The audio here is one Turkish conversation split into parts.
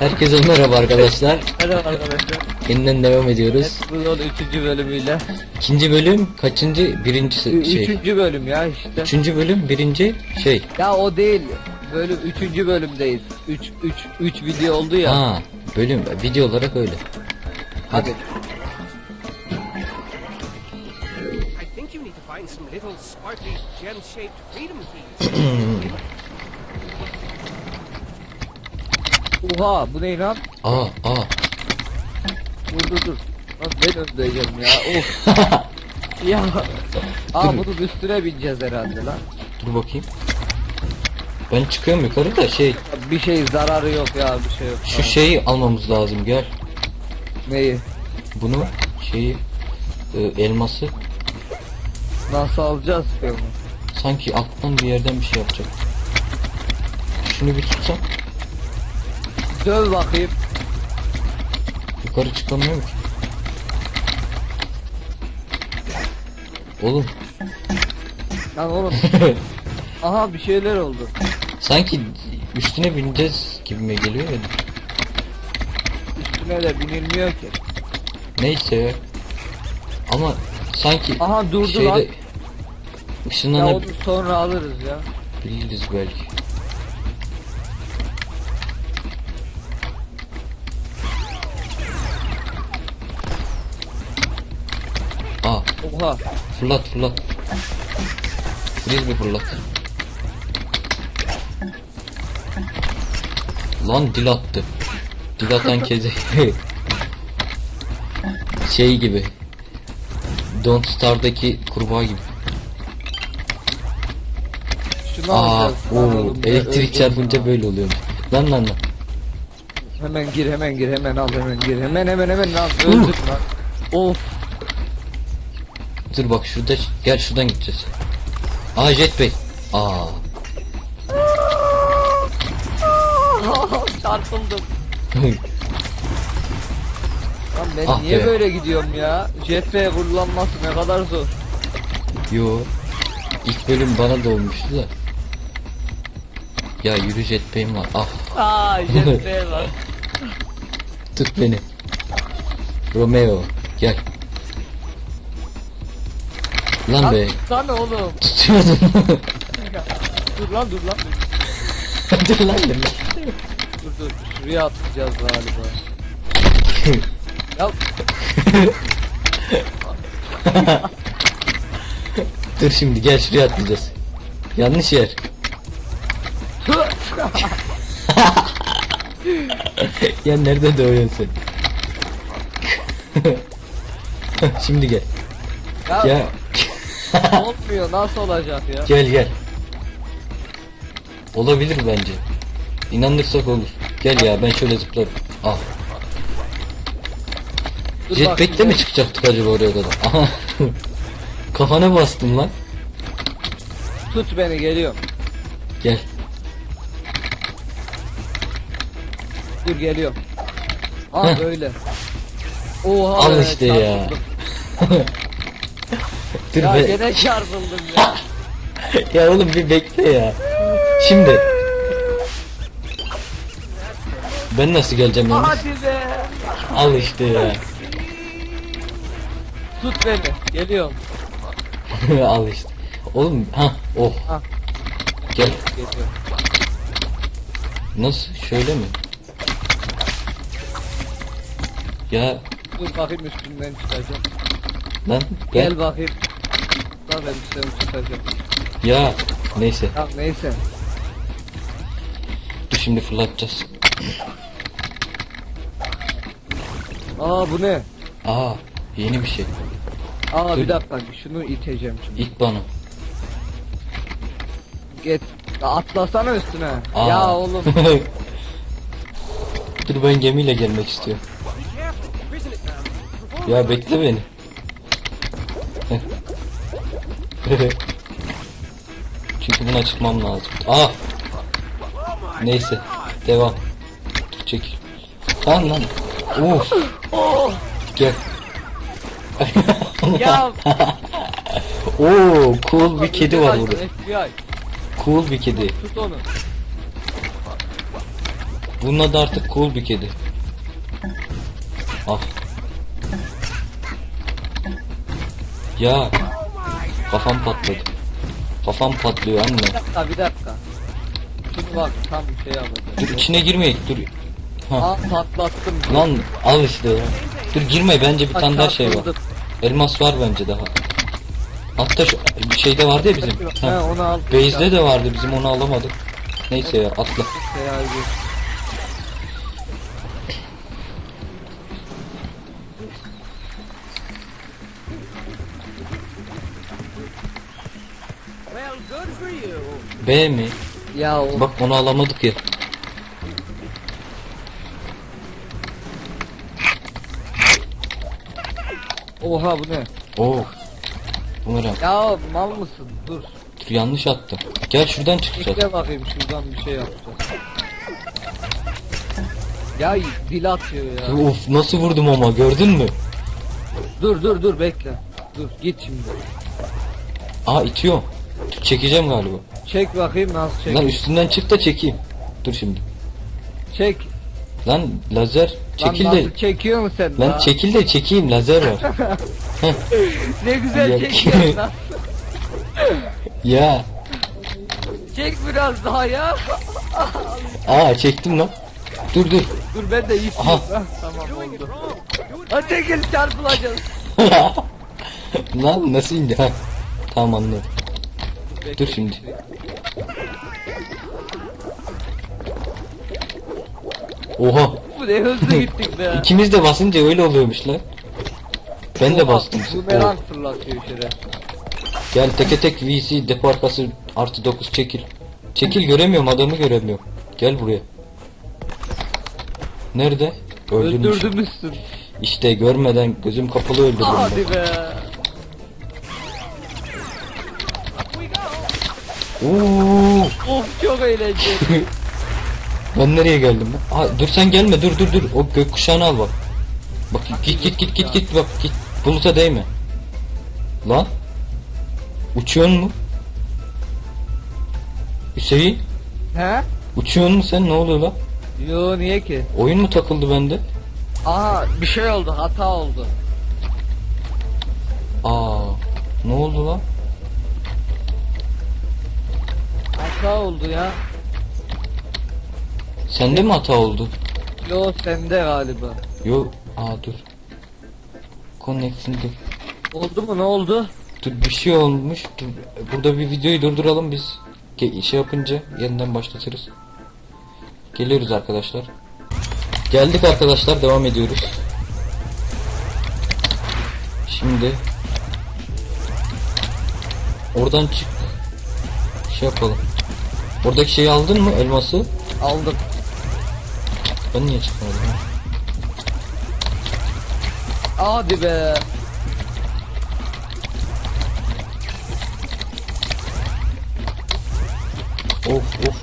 Herkese merhaba arkadaşlar. Merhaba arkadaşlar. Yeniden devam ediyoruz. Bu yol 3. bölümüyle. İkinci bölüm kaçıncı? Birincisi Ü- şey. Üçüncü bölüm ya işte. Üçüncü bölüm birinci şey. Ya o değil. Bölüm 3. bölümdeyiz. 3 3 3 video oldu ya. Ha bölüm video olarak öyle. Hadi. Hadi. Oha bu ne lan? Aa aa. Dur dur dur. Lan ben öndeyeceğim ya. Of. ya. Aa bunun üstüne bineceğiz herhalde lan. Dur bakayım. Ben çıkıyorum yukarı da şey Bir şey zararı yok ya bir şey yok. şu Tamam. şeyi almamız lazım gel. Neyi? Bunu şeyi e, elması Nasıl alacağız onu? sanki alttan bir yerden bir şey yapacak. Şunu bir tutsam Döv bakayım. yukarı çıkamıyorum ki. Oğlum Lan oğlum. Aha bir şeyler oldu. sanki üstüne bineceğiz gibime geliyor ya. Üstüne de binilmiyor ki. Neyse. Ama sanki Aha durdu şeyde lan. Ya onu sonra alırız ya. belki. Aa Oha. fırlat fırlat. Frisbee fırlat. Lan dil attı. Dil atan kezi. şey gibi. Don't Star'daki kurbağa gibi. Şunu Aa, alacağız. Lan oğlum elektrik öldüm çarpınca ya. böyle oluyor. Lan lan lan. Hemen gir hemen gir hemen al hemen gir hemen hemen hemen al öldük lan. Of. Dur bak şurada gel şuradan gideceğiz. Aa jetpack. Aa. Çarpıldım. Lan ben Ah niye be. böyle gidiyorum ya? Jetpack kullanması ne kadar zor. Yo. İlk bölüm bana da olmuştu da. Ya yürü jetpack'im var. Ah Aa jetpack var. tut beni. Romeo gel. Lan Lan be. tutsana oğlum. Tutuyordum. Dur lan dur lan. dur lan beni. Dur dur şuraya atlayacağız galiba. Dur şimdi gel şuraya atlayacağız. Yanlış yer. ya nerede doğuyorsun sen? şimdi gel. ya, Ya olmuyor nasıl olacak ya? gel gel. Olabilir bence. İnanırsak olur. Gel ya ben şöyle zıplarım. Al. Bakayım mi çıkacaktık acaba oraya kadar? Aha. Kafana bastım lan. Tut beni geliyorum. Gel. Dur geliyorum. Ha Heh. böyle. Oha Al be, işte ya. Dur Ya be. gene çarpıldım ya. ya oğlum bir bekle ya. Şimdi. Ben nasıl geleceğim yalnız? Hadi be. Al işte ya. Tut beni. Geliyorum. Al işte. Oğlum ha oh. Ha. Gel. Geliyorum. Nasıl? Şöyle mi? Ya Dur bakayım üstünden çıkacağım. lan gel. Gel bakayım. Lan ben üstünden çıkacağım. Ya neyse. Ya neyse. Dur şimdi fırlatacağız. Aa bu ne? Aa yeni bir şey. Aa bir dakika şunu iteceğim şimdi. İlk bana. Get. Atlasana üstüne. Aa. Ya oğlum. Dur ben gemiyle gelmek istiyorum. İt Ya bekle beni. Çünkü buna çıkmam lazım. Ah! Neyse. Devam. Dur çekil. Lan lan. Uf. Gel. Ya Oo, cool bir kedi var burada. FBI. Cool bir kedi. Tut onu. Bunun adı artık cool bir kedi. Ah. Ya. Kafam patladı. Kafam patlıyor anne. Bir dakika bir dakika. Şimdi bak tam bir şey yapacağım. Dur içine girmeyek dur. Ha. Aa patlattım. Lan al işte ya. Dur girme bence bir tane daha şey var. Elmas var bence daha. Hatta şu şeyde vardı ya bizim. He Ha. onu al. Base'de de vardı bizim onu alamadık. Neyse ya atla. You. B mi? Ya o Bak onu alamadık ya. Oha bu ne? Oo. Bumerang. Ya mal mısın? Dur. Dur yanlış attım. Gel şuradan çıkacağız. Bekle bakayım şuradan bir şey yapacağız. Ya dil atıyor ya. Of nasıl vurdum ama gördün mü? Dur dur dur bekle. Dur git şimdi. Aa itiyor. Çekeceğim galiba. Çek bakayım nasıl çek. Lan üstünden çık da çekeyim. Dur şimdi. Çek. Lan lazer çekil Lan de. çekiyor musun sen? Lan çekil de çekeyim lazer var. Ne güzel Ya- çekiyorsun lan. ya. Çek biraz daha ya. Aa çektim lan. Dur dur. Dur ben de ip Aha. tamam oldu. Ha çekil çarpılacağız. lan nasıl indi ha? Tamam anladım. Dur şimdi. Oha. Bu ne hızlı gittik be. İkimiz de basınca öyle oluyormuş lan. Ben de bastım. Bu fırlatıyor şere. Gel teke tek VC depo arkası artı 9 çekil. Çekil göremiyorum adamı göremiyorum. Gel buraya. Nerede? Öldürmüş. Öldürdümüşsün. İşte görmeden gözüm kapalı öldürdüm. ben. Hadi be. we go. Oo. Of çok eğlenceli. Ben nereye geldim? Aa, dur sen gelme dur dur dur. O gökkuşağını al bak. Bak git git git git git bak git. Buluta değme. Lan. Uçuyor mu? Hüseyin. He? Uçuyor mu sen ne oluyor lan? Yo niye ki? Oyun mu takıldı bende? Aha bir şey oldu hata oldu. Aa. Ne oldu lan? Hata oldu ya. Sende mi hata oldu? Yo sende galiba. Yo. Aa dur. Connection dur. Oldu mu ne oldu? Dur bir şey olmuş. Dur. Burada bir videoyu durduralım biz. Ge- şey yapınca yeniden başlatırız. Geliyoruz arkadaşlar. Geldik arkadaşlar devam ediyoruz. Şimdi oradan çık. Şey yapalım. Oradaki şeyi aldın mı elması? Aldım. Ben niye çıkmadım? ha? Hadi be. Of of.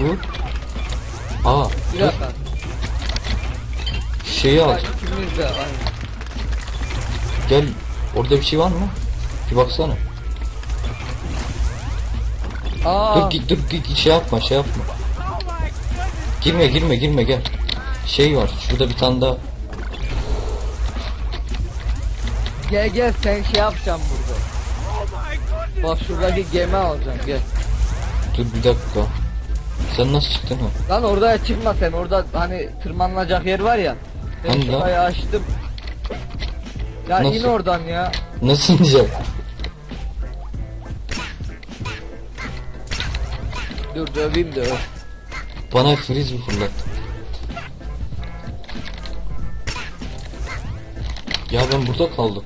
Bu. Aa, Bir dakika. şeyi al. Bak, İkimiz de aynı. Gel. Orada bir şey var mı? Bir baksana. Aa. Dur git dur git şey yapma şey yapma. Girme girme girme gel. Şey var şurada bir tane daha. Gel gel sen şey yapacağım burada. Bak şuradaki gemi alacağım gel. Dur bir dakika. Sen nasıl çıktın ha? Lan orada çıkma sen orada hani tırmanılacak yer var ya. Ben şurayı açtım. Ya in Nasıl? oradan ya. Nasıl ineceğim? Dur döveyim de öv. Bana frisbee fırlat. Ya ben burada kaldım.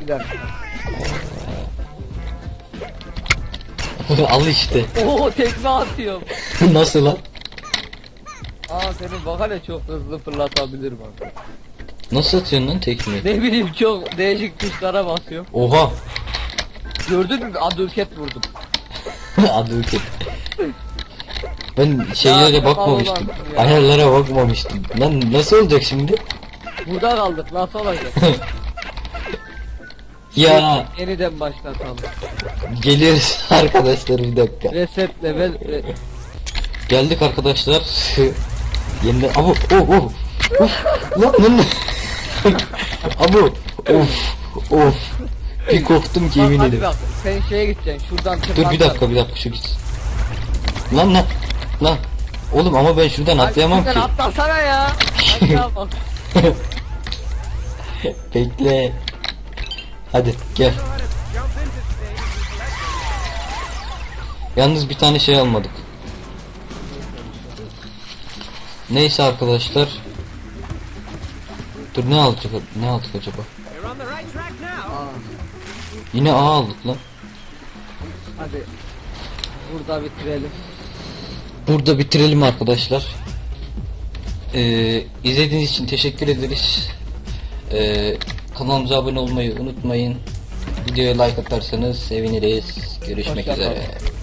Bir dakika. Al işte. Oo tekme atıyorum. Nasıl lan? Aa senin bak hele çok hızlı fırlatabilir bak. Nasıl atıyorsun lan tekmeyi? Ne bileyim çok değişik tuşlara basıyorum. Oha. Gördün mü? Aduket vurdum. Adı ülke. Ben şeylere Ya, bakmamıştım. ya. Ayarlara bakmamıştım. Lan nasıl olacak şimdi? Burada kaldık nasıl olacak? Ya Yeniden başlatalım. geliriz arkadaşlar bir dakika. Reset level re- Geldik arkadaşlar. Yeniden abo oh oh. Of. Lan lan. abo of of. Bir korktum ki yemin hadi ederim. bak sen şeye gideceksin şuradan Dur bir dakika bir dakika şu gitsin. Lan lan lan. Oğlum ama ben şuradan Ay, atlayamam ki. şuradan atlasana ya. Aşağı bak. Bekle. Hadi gel. Yalnız bir tane şey almadık. Neyse arkadaşlar. Dur ne aldık ne aldık acaba? You're on the right track now. Yine A aldık lan. Hadi. Burada bitirelim. Burada bitirelim arkadaşlar. Ee, izlediğiniz için teşekkür ederiz. Ee, kanalımıza abone olmayı unutmayın. Videoya like atarsanız seviniriz. Görüşmek Hoşça kalın. üzere.